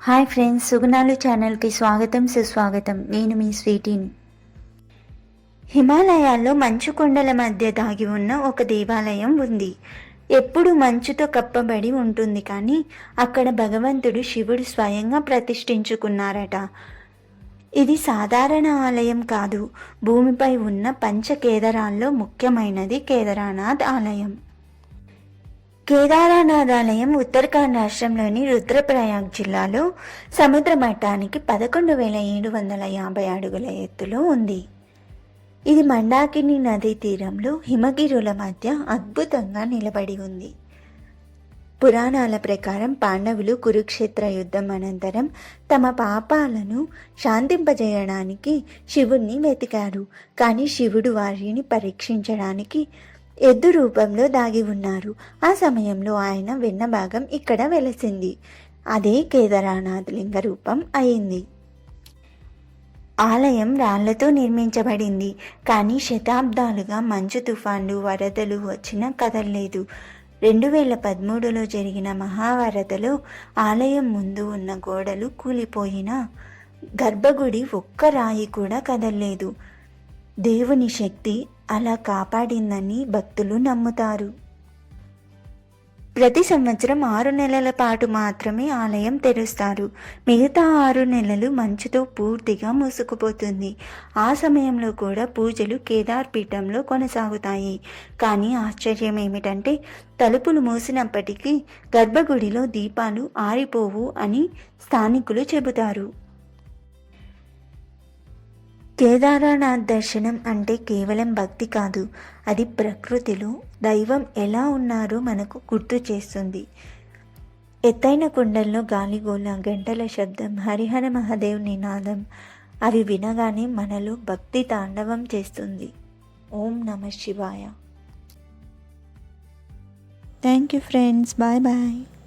Hi friends సుగుణాలు ఛానల్కి స్వాగతం సుస్వాగతం. నేను మీ స్వీటీని. హిమాలయాల్లో మంచు కొండల మధ్య దాగి ఉన్న ఒక దేవాలయం ఉంది. ఎప్పుడు మంచుతో కప్పబడి ఉంటుంది కానీ అక్కడ భగవంతుడు శివుడు స్వయంగా ప్రతిష్ఠించుకున్నారట. ఇది సాధారణ ఆలయం కాదు. భూమిపై ఉన్న పంచ కేదరాల్లో ముఖ్యమైనది కేదారనాథ్ ఆలయం. కేదారనాథ్ ఆలయం ఉత్తరాఖండ్ రాష్ట్రంలోని రుద్రప్రయాగ్ జిల్లాలో సముద్ర మట్టానికి పదకొండు వేల ఏడు వందల యాభై అడుగుల ఎత్తులో ఉంది. ఇది మండాకిని నదీ తీరంలో హిమగిరుల మధ్య అద్భుతంగా నిలబడి ఉంది. పురాణాల ప్రకారం పాండవులు కురుక్షేత్ర యుద్ధం అనంతరం తమ పాపాలను శాంతింపజేయడానికి శివుణ్ణి వెతికారు. కానీ శివుడు వారిని పరీక్షించడానికి ఎద్దు రూపంలో దాగి ఉన్నారు. ఆ సమయంలో ఆయన వెన్న భాగం ఇక్కడ వెలసింది. అదే కేదారానాథ్ లింగ రూపం అయింది. ఆలయం రాళ్ళతో నిర్మించబడింది. కానీ శతాబ్దాలుగా మంచు తుఫాన్లు వరదలు వచ్చినా కదలలేదు రెండు వేల పదమూడులో జరిగిన మహావరదలో ఆలయం ముందు ఉన్న గోడలు కూలిపోయిన గర్భగుడి ఒక్క రాయి కూడా కదలలేదు. దేవుని శక్తి అలా కాపాడిందని భక్తులు నమ్ముతారు. ప్రతి సంవత్సరం ఆరు నెలల పాటు మాత్రమే ఆలయం తెరుస్తారు. మిగతా ఆరు నెలలు మంచుతో పూర్తిగా మూసుకుపోతుంది. ఆ సమయంలో కూడా పూజలు కేదార్ పీఠంలో కొనసాగుతాయి. కానీ ఆశ్చర్యం ఏమిటంటే తలుపులు మూసినప్పటికీ గర్భగుడిలో దీపాలు ఆరిపోవు అని స్థానికులు చెబుతారు. కేదారనాథ్ దర్శనం అంటే కేవలం భక్తి కాదు అది ప్రకృతిలో దైవం ఎలా ఉన్నారో మనకు గుర్తు చేస్తుంది. ఎత్తైన కొండల్లో గాలిగోల గంటల శబ్దం హరిహర మహాదేవ్ నినాదం అవి వినగానే మనలో భక్తి తాండవం చేస్తుంది. Om Namah Shivaya. Thank you friends bye bye